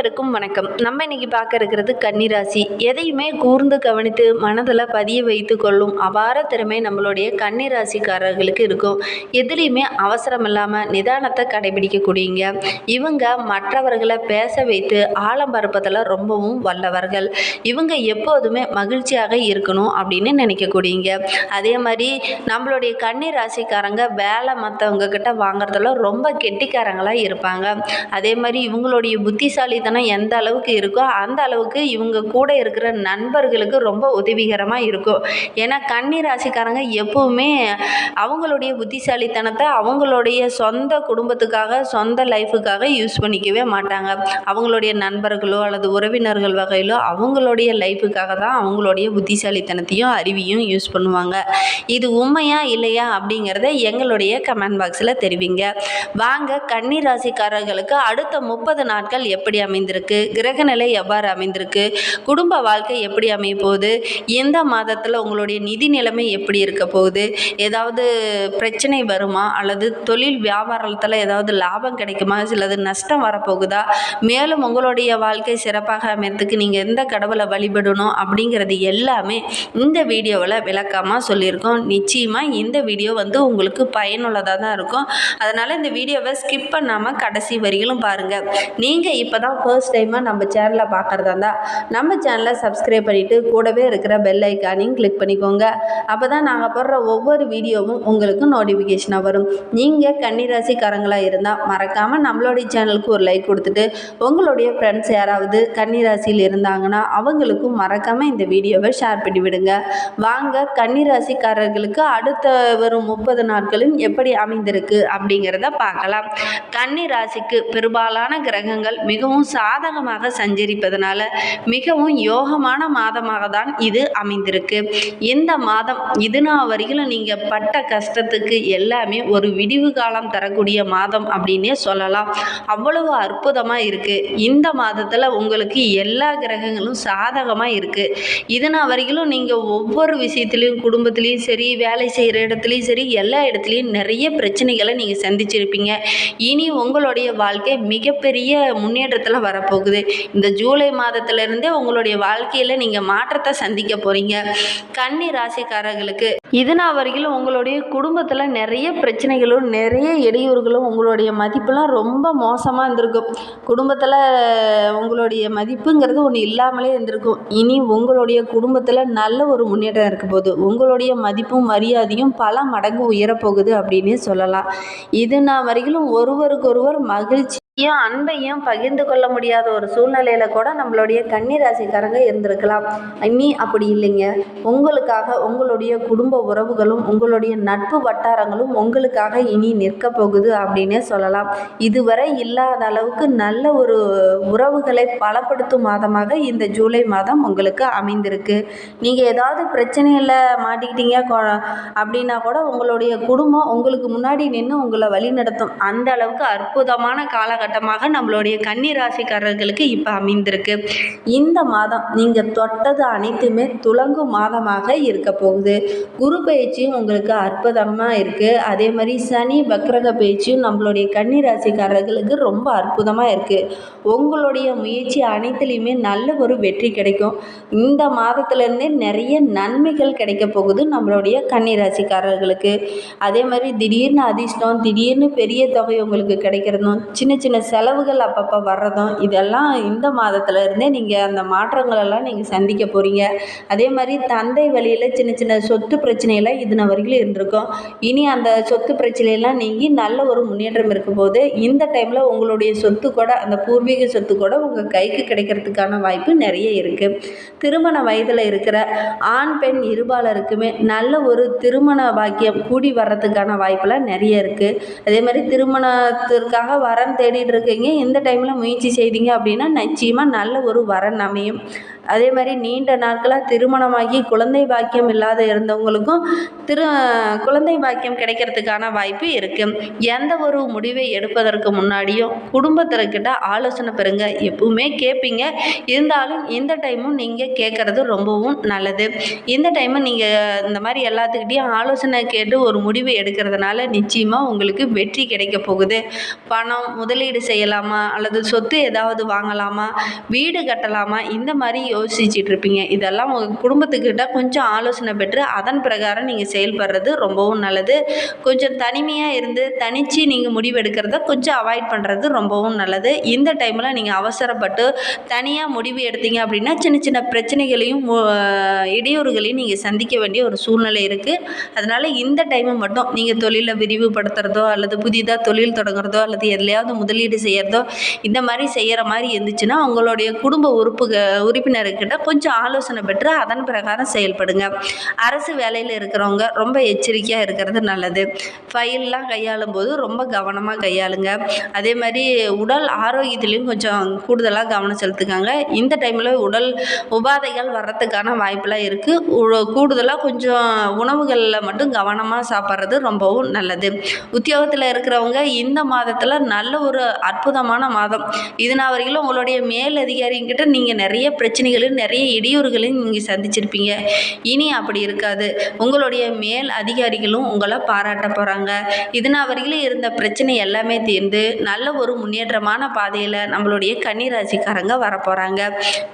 அனைவருக்கும் வணக்கம். நம்ம இன்னைக்கு பார்க்க இருக்கிறது கன்னிராசி. எதையுமே கூர்ந்து கவனித்து மனதில் பதிய வைத்து கொள்ளும் அபார திறமை நம்மளுடைய கன்னிராசிக்காரர்களுக்கு இருக்கும். எதுலேயுமே அவசரம் இல்லாமல் நிதானத்தை கடைபிடிக்கக்கூடியங்க. இவங்க மற்றவர்களை பேச வைத்து ஆழம் பரப்பதில் ரொம்பவும் வல்லவர்கள். இவங்க எப்போதுமே மகிழ்ச்சியாக இருக்கணும் அப்படின்னு நினைக்கக்கூடியங்க. அதே மாதிரி நம்மளுடைய கன்னிராசிக்காரங்க வேலை மற்றவங்க கிட்ட வாங்குறதுல ரொம்ப கெட்டிக்காரங்களாக இருப்பாங்க. அதே மாதிரி இவங்களுடைய புத்திசாலி புத்திசாலித்தனம் எந்த அளவுக்கு இருக்கோ அந்த அளவுக்கு இவங்க கூட இருக்கிற நண்பர்களுக்கு ரொம்ப உதவிகரமாக இருக்கும். ஏன்னா கன்னி ராசிக்காரங்க எப்பவுமே அவங்களுடைய புத்திசாலித்தனத்தை அவங்களுடைய சொந்த குடும்பத்துக்காக சொந்த லைஃபுக்காக யூஸ் பண்ணிக்கவே மாட்டாங்க. அவங்களுடைய நண்பர்களோ அல்லது உறவினர்கள் வகையிலோ அவங்களுடைய லைஃபுக்காக தான் அவங்களுடைய புத்திசாலித்தனத்தையும் அறிவியும் யூஸ் பண்ணுவாங்க. இது உண்மையா இல்லையா அப்படிங்கிறத எங்களுடைய கமெண்ட் பாக்ஸில் தெரிவிங்க. வாங்க கன்னி ராசிக்காரர்களுக்கு அடுத்த முப்பது நாட்கள் எப்படி அமைந்திருக்கு கிரகநிலை எவ்வாறு அமைந்திருக்கு குடும்ப வாழ்க்கை எப்படி அமைய போகுது எந்த மாதத்தில் உங்களுடைய நிதி நிலைமை எப்படி இருக்க போகுது ஏதாவது பிரச்சனை வருமா அல்லது தொழில் வியாபாரத்தில் ஏதாவது லாபம் கிடைக்குமா சிலது நஷ்டம் வரப்போகுதா மேலும் உங்களுடைய வாழ்க்கை சிறப்பாக அமையறதுக்கு நீங்கள் எந்த கடவுளை வழிபடணும் அப்படிங்கிறது எல்லாமே இந்த வீடியோவில் விளக்கமாக சொல்லியிருக்கோம். நிச்சயமாக இந்த வீடியோ வந்து உங்களுக்கு பயனுள்ளதாக தான் இருக்கும். அதனால் இந்த வீடியோவை ஸ்கிப் பண்ணாமல் கடைசி வரிகளும் பாருங்கள் நீங்கள் இப்போ தான் ஃபர்ஸ்ட் டைமாக நம்ம சேனலை பார்க்குறதா இருந்தால் நம்ம சேனலை சப்ஸ்கிரைப் பண்ணிவிட்டு கூடவே இருக்கிற பெல் ஐக்கானையும் கிளிக் பண்ணிக்கோங்க. அப்போ தான் நாங்கள் போடுற ஒவ்வொரு வீடியோவும் உங்களுக்கு நோட்டிஃபிகேஷனாக வரும். நீங்கள் கன்னிராசிக்காரங்களாக இருந்தால் மறக்காமல் நம்மளுடைய சேனலுக்கு ஒரு லைக் கொடுத்துட்டு உங்களுடைய ஃப்ரெண்ட்ஸ் யாராவது கன்னிராசியில் இருந்தாங்கன்னா அவங்களுக்கும் மறக்காமல் இந்த வீடியோவை ஷேர் பண்ணி விடுங்க. வாங்க கன்னிராசிக்காரர்களுக்கு அடுத்த வரும் முப்பது நாட்களும் எப்படி அமைந்திருக்கு அப்படிங்கிறத பார்க்கலாம். கன்னி ராசிக்கு பெரும்பாலான கிரகங்கள் மிகவும் சாதகமாக சஞ்சரிப்பதனால மிகவும் யோகமான மாதமாக தான் இது அமைந்திருக்கு. இந்த மாதம் இது நான் வரையிலும் நீங்கள் பட்ட கஷ்டத்துக்கு எல்லாமே ஒரு விடிவு காலம் தரக்கூடிய மாதம் அப்படின்னே சொல்லலாம். அவ்வளவு அற்புதமாக இருக்குது இந்த மாதத்தில் உங்களுக்கு எல்லா கிரகங்களும் சாதகமாக இருக்குது இது நான் வரையிலும் நீங்கள் ஒவ்வொரு விஷயத்துலையும் குடும்பத்துலேயும் சரி வேலை செய்கிற இடத்துலையும் சரி எல்லா இடத்துலையும் நிறைய பிரச்சனைகளை நீங்கள் சந்திச்சிருப்பீங்க. இனி உங்களுடைய வாழ்க்கை மிகப்பெரிய முன்னேற்றத்தில் வரப்போகுது. இந்த ஜூலை மாதத்திலிருந்தே உங்களுடைய வாழ்க்கையில் நீங்கள் மாற்றத்தை சந்திக்க போகிறீங்க கன்னி ராசிக்காரர்களுக்கு இது நாள் வரைக்கும் உங்களுடைய குடும்பத்தில் நிறைய பிரச்சனைகளும் நிறைய இடையூறுகளும் உங்களுடைய மதிப்பெல்லாம் ரொம்ப மோசமாக இருந்திருக்கும். குடும்பத்தில் உங்களுடைய மதிப்புங்கிறது ஒன்று இல்லாமலே இருந்திருக்கும். இனி உங்களுடைய குடும்பத்தில் நல்ல ஒரு முன்னேற்றம் இருக்க போகுது. உங்களுடைய மதிப்பும் மரியாதையும் பல மடங்கு உயரப்போகுது அப்படின்னே சொல்லலாம். இது நான் வரைக்கும் ஒருவருக்கொருவர் ஏன் அன்பையும் பகிர்ந்து கொள்ள முடியாத ஒரு சூழ்நிலையில கூட நம்மளுடைய கன்னிராசிக்காரங்க இருந்திருக்கலாம். இனி அப்படி இல்லைங்க. உங்களுக்காக உங்களுடைய குடும்ப உறவுகளும் உங்களுடைய நட்பு வட்டாரங்களும் உங்களுக்காக இனி நிற்க போகுது அப்படின்னே சொல்லலாம். இதுவரை இல்லாத அளவுக்கு நல்ல ஒரு உறவுகளை பலப்படுத்தும் மாதமாக இந்த ஜூலை மாதம் உங்களுக்கு அமைந்திருக்கு. நீங்கள் ஏதாவது பிரச்சனையில் மாட்டிக்கிட்டீங்க கொ- அப்படின்னா கூட உங்களுடைய குடும்பம் உங்களுக்கு முன்னாடி நின்று உங்களை வழி நடத்தும் அந்த அளவுக்கு அற்புதமான காலகட்டம் காலகட்டமாக நம்மளுடைய கன்னி ராசிக்காரர்களுக்கு இப்போ அமைந்திருக்கு. இந்த மாதம் நீங்கள் தொட்டது அனைத்துமே துலங்கும் மாதமாக இருக்க போகுது. குரு பயிற்சியும் உங்களுக்கு அற்புதமாக இருக்குது அதே மாதிரி சனி வக்ரக பயிற்சியும் நம்மளுடைய கன்னி ராசிக்காரர்களுக்கு ரொம்ப அற்புதமாக இருக்குது உங்களுடைய முயற்சி அனைத்துலேயுமே நல்ல ஒரு வெற்றி கிடைக்கும். இந்த மாதத்துலேருந்தே நிறைய நன்மைகள் கிடைக்க போகுது நம்மளுடைய கன்னி ராசிக்காரர்களுக்கு அதே மாதிரி திடீர்னு அதிர்ஷ்டம் திடீர்னு பெரிய தொகை உங்களுக்கு கிடைக்கிறதும் சின்ன சின்ன சின்ன செலவுகள் அப்பப்போ வர்றதும் இதெல்லாம் இந்த மாதத்துல இருந்தே நீங்கள் அந்த மாற்றங்களெல்லாம் நீங்கள் சந்திக்க போகிறீங்க அதே மாதிரி தந்தை வழியில் சின்ன சின்ன சொத்து பிரச்சனையெல்லாம் இதுன வரைக்கும் இருந்திருக்கும். இனி அந்த சொத்து பிரச்சனையெல்லாம் நீங்கி நல்ல ஒரு முன்னேற்றம் இருக்கும் போது இந்த டைமில் உங்களுடைய சொத்து கூட அந்த பூர்வீக சொத்து கூட உங்கள் கைக்கு கிடைக்கிறதுக்கான வாய்ப்பு நிறைய இருக்குது திருமண வயதில் இருக்கிற ஆண் பெண் இருபாலருக்குமே நல்ல ஒரு திருமண பாக்கியம் கூடி வர்றதுக்கான வாய்ப்பெல்லாம் நிறைய இருக்குது அதே மாதிரி திருமணத்திற்காக வரன் பண்ணிகிட்டு இருக்கீங்க இந்த டைமில் முயற்சி செய்தீங்க அப்படின்னா நிச்சயமாக நல்ல ஒரு வரன் அமையும். அதே மாதிரி நீண்ட நாட்களாக திருமணமாகி குழந்தை பாக்கியம் இல்லாத இருந்தவங்களுக்கும் திரு குழந்தை பாக்கியம் கிடைக்கிறதுக்கான வாய்ப்பு இருக்குது எந்த ஒரு முடிவை எடுப்பதற்கு முன்னாடியும் குடும்பத்திற்கிட்ட ஆலோசனை பெறுங்க. எப்பவுமே கேட்பீங்க இருந்தாலும் இந்த டைமும் நீங்கள் கேட்குறது ரொம்பவும் நல்லது. இந்த டைமு நீங்கள் இந்த மாதிரி எல்லாத்துக்கிட்டேயும் ஆலோசனை கேட்டு ஒரு முடிவு எடுக்கிறதுனால நிச்சயமாக உங்களுக்கு வெற்றி கிடைக்க போகுது. பணம் முதலீடு செய்யலாமா? அல்லது சொத்து ஏதாவது வாங்கலாமா? வீடு கட்டலாமா? இந்த மாதிரி யோசிச்சுட்டு இருப்பீங்க இதெல்லாம் உங்கள் குடும்பத்துக்கிட்ட கொஞ்சம் ஆலோசனை பெற்று அதன் பிரகாரம் நீங்கள் செயல்படுறது ரொம்பவும் நல்லது. கொஞ்சம் தனிமையாக இருந்து தனித்து நீங்கள் முடிவு எடுக்கிறத கொஞ்சம் அவாய்ட் பண்ணுறது ரொம்பவும் நல்லது. இந்த டைமில் நீங்கள் அவசரப்பட்டு தனியாக முடிவு எடுத்தீங்க அப்படின்னா சின்ன சின்ன பிரச்சனைகளையும் இடையூறுகளையும் நீங்கள் சந்திக்க வேண்டிய ஒரு சூழ்நிலை இருக்குது அதனால் இந்த டைமை மட்டும் நீங்கள் தொழிலை விரிவுபடுத்துகிறதோ அல்லது புதிதாக தொழில் தொடங்குறதோ அல்லது எதுலையாவது முதலீடு செய்கிறதோ இந்த மாதிரி செய்கிற மாதிரி இருந்துச்சுன்னா உங்களுடைய குடும்ப உறுப்பு உறுப்பினர்கிட்ட கொஞ்சம் ஆலோசனை பெற்று அதன் பிரகாரம் செயல்படுங்க. அரசு வேலையில் இருக்கிறவங்க ரொம்ப எச்சரிக்கையாக இருக்கிறது நல்லது. ஃபைல்லாம் கையாளும் போது ரொம்ப கவனமாக கையாளுங்க. அதே மாதிரி உடல் ஆரோக்கியத்துலேயும் கொஞ்சம் கூடுதலாக கவனம் செலுத்துக்காங்க. இந்த டைமில் உடல் உபாதைகள் வர்றதுக்கான வாய்ப்பெலாம் இருக்குது கூடுதலாக கொஞ்சம் உணவுகளில் மட்டும் கவனமாக சாப்பிட்றது ரொம்பவும் நல்லது. உத்தியோகத்தில் இருக்கிறவங்க இந்த மாதத்தில் நல்ல ஒரு அற்புதமான மாதம். இது நாள் வரைக்கும் உங்களுடைய மேல் அதிகாரிங்கிட்ட நீங்கள் நிறைய பிரச்சனைகளையும் நிறைய இடையூறுகளையும் நீங்கள் சந்திச்சிருப்பீங்க. இனி அப்படி இருக்காது. உங்களுடைய மேல் அதிகாரிகளும் உங்களை பாராட்ட போகிறாங்க இது நாள் வரைக்கும் இருந்த பிரச்சனை எல்லாமே தீர்ந்து நல்ல ஒரு முன்னேற்றமான பாதையில் நம்மளுடைய கன்னிராசிக்காரங்க வரப்போகிறாங்க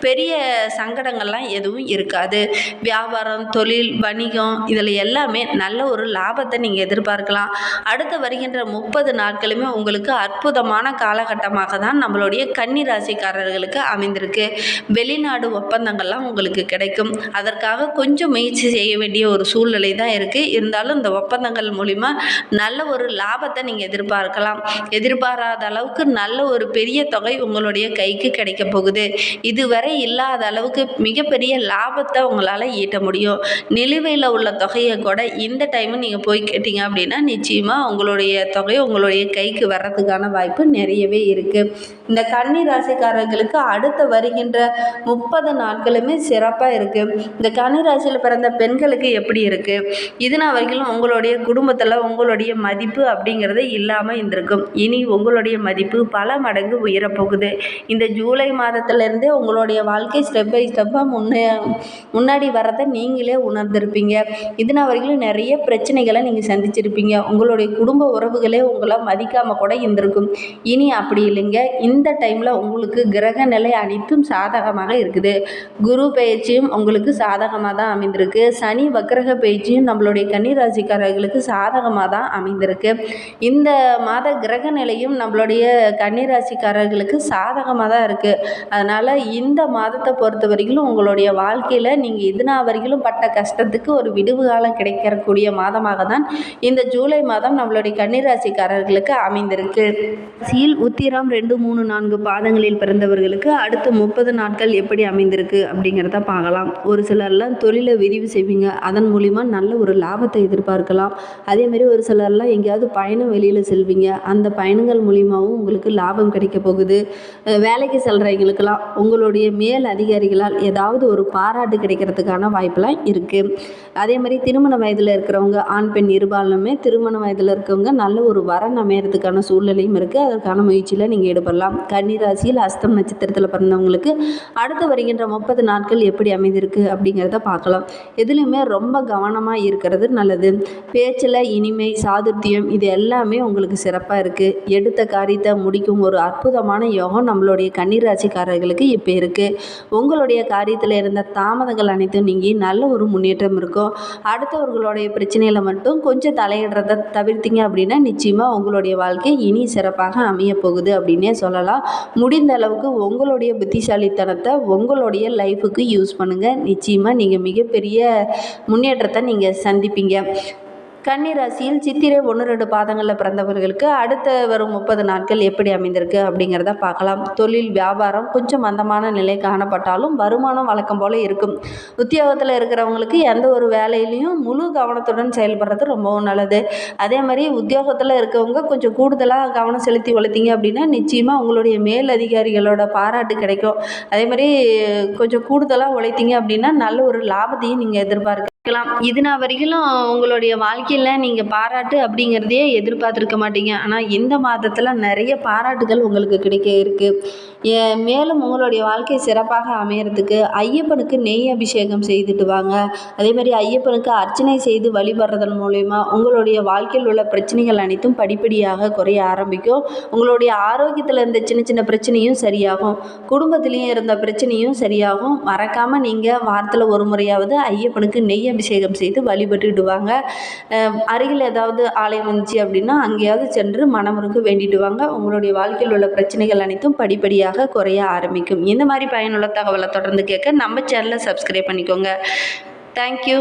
பெரிய சங்கடங்கள்லாம் எதுவும் இருக்காது. வியாபாரம் தொழில் வணிகம் இதில் எல்லாமே நல்ல ஒரு லாபத்தை நீங்கள் எதிர்பார்க்கலாம். அடுத்து வருகின்ற முப்பது நாட்களுமே உங்களுக்கு அற்புதமான காலகட்டமாக தான் நம்மளுடைய கன்னி ராசிக்காரர்களுக்கு அமைந்திருக்கு. வெளிநாடு ஒப்பந்தங்கள்லாம் உங்களுக்கு கிடைக்கும். அதற்காக கொஞ்சம் முயற்சி செய்ய வேண்டிய ஒரு சூழ்நிலை தான் இருக்குது இருந்தாலும் இந்த ஒப்பந்தங்கள் மூலிமா நல்ல ஒரு லாபத்தை நீங்கள் எதிர்பார்க்கலாம். எதிர்பாராத அளவுக்கு நல்ல ஒரு பெரிய தொகை உங்களுடைய கைக்கு கிடைக்க போகுது. இதுவரை இல்லாத அளவுக்கு மிகப்பெரிய லாபத்தை உங்களால் ஈட்ட முடியும். நிலுவையில் உள்ள தொகையை கூட இந்த டைமு நீங்கள் போய் கேட்டீங்க அப்படின்னா நிச்சயமாக உங்களுடைய தொகை உங்களுடைய கைக்கு வர்றதுக்கான வாய்ப்பு நிறையவே இருக்குது இந்த கன்னி ராசிக்காரர்களுக்கு அடுத்து வருகின்ற முப்பது நாட்களுமே சிறப்பாக இருக்குது இந்த கன்னி ராசியில் பிறந்த பெண்களுக்கு எப்படி இருக்குது இதனால் வரைக்கும் உங்களுடைய குடும்பத்தில் உங்களுடைய மதிப்பு அப்படிங்கிறது இல்லாமல் இருந்திருக்கும். இனி உங்களுடைய மதிப்பு பல மடங்கு உயரப்போகுது. இந்த ஜூலை மாதத்துலேருந்தே உங்களுடைய வாழ்க்கை ஸ்டெப் பை ஸ்டெப்பாக முன்னே முன்னாடி வரதை நீங்களே உணர்ந்திருப்பீங்க. இதனால் வரைக்கும் நிறைய பிரச்சனைகளை நீங்கள் சந்திச்சிருப்பீங்க. உங்களுடைய குடும்ப உறவுகளே உங்களை மதிக்காமல் கூட இருந்திருக்கும். இனி அப்படி இல்லைங்க. இந்த டைமில் உங்களுக்கு கிரக நிலை அனைத்தும் சாதகமாக இருக்குது. குரு பயிற்சியும் உங்களுக்கு சாதகமாக தான் அமைந்திருக்கு. சனி வக்கிரக பயிற்சியும் நம்மளுடைய கன்னிராசிக்காரர்களுக்கு சாதகமாக தான் அமைந்திருக்கு. இந்த மாத கிரக நிலையும் நம்மளுடைய கன்னிராசிக்காரர்களுக்கு சாதகமாக தான் இருக்குது அதனால் இந்த மாதத்தை பொறுத்த வரைக்கும் உங்களுடைய வாழ்க்கையில் நீங்கள் இதுனா வரைக்கும் பட்ட கஷ்டத்துக்கு ஒரு விடுவு காலம் கிடைக்கக்கூடிய மாதமாக தான் இந்த ஜூலை மாதம் நம்மளுடைய கன்னிராசிக்காரர்களுக்கு அமைந்திருக்கு. சீல் உத்திரம் ரெண்டு மூணு நான்கு பாதங்களில் பிறந்தவர்களுக்கு அடுத்த முப்பது நாட்கள் எப்படி அமைந்திருக்கு அப்படிங்கிறத பார்க்கலாம். ஒரு சிலர்லாம் தொழிலை விரிவு செய்வீங்க. அதன் மூலிமா நல்ல ஒரு லாபத்தை எதிர்பார்க்கலாம். அதேமாரி ஒரு சிலர்லாம் எங்கேயாவது பயணம் வெளியில் செல்வீங்க. அந்த பயணங்கள் மூலிமாவும் உங்களுக்கு லாபம் கிடைக்க போகுது. வேலைக்கு செல்கிறவங்களுக்கெல்லாம் உங்களுடைய மேல் அதிகாரிகளால் ஏதாவது ஒரு பாராட்டு கிடைக்கிறதுக்கான வாய்ப்பெல்லாம் இருக்குது அதே மாதிரி திருமண வயதில் இருக்கிறவங்க ஆண் பெண் இருபாலுமே திருமண வயதில் இருக்கவங்க நல்ல ஒரு வரன் அமையறதுக்கான சூழ்நிலையும் இருக்குது அதற்கான முயற்சியில் நீங்கள் ஈடுபடலாம். கன்னிராசியில் அஸ்தம் நட்சத்திரத்தில் பிறந்தவங்களுக்கு அடுத்து வருகின்ற முப்பது நாட்கள் எப்படி அமைந்திருக்கு அப்படிங்கிறத பார்க்கலாம். எதுலேயுமே ரொம்ப கவனமாக இருக்கிறது நல்லது. பேச்சில் இனிமை சாதுர்த்தியம் இது எல்லாமே உங்களுக்கு சிறப்பாக இருக்குது எடுத்த காரியத்தை முடிக்கும் ஒரு அற்புதமான யோகம் நம்மளுடைய கன்னிராசிக்காரர்களுக்கு இப்போ இருக்குது உங்களுடைய காரியத்தில் இருந்த தாமதங்கள் அனைத்தும் நீங்கி நல்ல ஒரு முன்னேற்றம் இருக்கும். அடுத்தவர்களுடைய பிரச்சனையில் மட்டும் கொஞ்சம் தலையிடுறத தவிர்த்தீங்க அப்படின்னா நிச்சயமாக உங்களுடைய வாழ்க்கை இனி சிறப்பாக அமைய போகுது அப்படின்னே சொல்லலாம். முடிந்த அளவுக்கு உங்களுடைய புத்திசாலித்தனத்தை உங்களுடைய லைஃபுக்கு யூஸ் பண்ணுங்கள் நிச்சயமாக நீங்கள் மிகப்பெரிய முன்னேற்றத்தை நீங்கள் சந்திப்பீங்க. கன்னிராசியில் சித்திரை ஒன்று ரெண்டு பாதங்களில் பிறந்தவர்களுக்கு அடுத்த வரும் முப்பது நாட்கள் எப்படி அமைந்திருக்கு அப்படிங்கிறத பார்க்கலாம். தொழில் வியாபாரம் கொஞ்சம் மந்தமான நிலை காணப்பட்டாலும் வருமானம் வழக்கம் போல் இருக்கும். உத்தியோகத்தில் இருக்கிறவங்களுக்கு எந்த ஒரு வேலையிலையும் முழு கவனத்துடன் செயல்படுறது ரொம்பவும் நல்லது. அதே மாதிரி உத்தியோகத்தில் இருக்கவங்க கொஞ்சம் கூடுதலாக கவனம் செலுத்தி உழைத்தீங்க அப்படின்னா நிச்சயமாக உங்களுடைய மேல் அதிகாரிகளோட பாராட்டு கிடைக்கும். அதே மாதிரி கொஞ்சம் கூடுதலாக உழைத்தீங்க அப்படின்னா நல்ல ஒரு லாபத்தையும் நீங்கள் எதிர்பார்க்க இருக்கலாம். இது நான் வரைக்கும் உங்களுடைய வாழ்க்கையில் நீங்கள் பாராட்டு அப்படிங்கிறதையே எதிர்பார்த்துருக்க மாட்டீங்க. ஆனால் இந்த மாதத்தில் நிறைய பாராட்டுகள் உங்களுக்கு கிடைக்க இருக்குது மேலும் உங்களுடைய வாழ்க்கை சிறப்பாக அமையறதுக்கு ஐயப்பனுக்கு நெய் அபிஷேகம் செய்துட்டு வாங்க. அதே மாதிரி ஐயப்பனுக்கு அர்ச்சனை செய்து வழிபடுறதன் மூலயமா உங்களுடைய வாழ்க்கையில் உள்ள பிரச்சனைகள் அனைத்தும் படிப்படியாக குறைய ஆரம்பிக்கும். உங்களுடைய ஆரோக்கியத்தில் இருந்த சின்ன சின்ன பிரச்சனையும் சரியாகும். குடும்பத்திலையும் இருந்த பிரச்சனையும் சரியாகும். மறக்காமல் நீங்கள் வாரத்தில் ஒரு முறையாவது ஐயப்பனுக்கு நெய் அபிஷேகம் செய்து வழிபட்டுடுவாங்க அருகில் ஏதாவது ஆலயம் வந்துச்சு அப்படின்னா அங்கேயாவது சென்று மனமுருக வேண்டிடுவாங்க. உங்களுடைய வாழ்க்கையில் உள்ள பிரச்சனைகள் அனைத்தும் படிப்படியாக குறைய ஆரம்பிக்கும். இந்த மாதிரி பயனுள்ள தகவலை தொடர்ந்து கேட்க நம்ம சேனலை சப்ஸ்கிரைப் பண்ணிக்கோங்க. தேங்க்யூ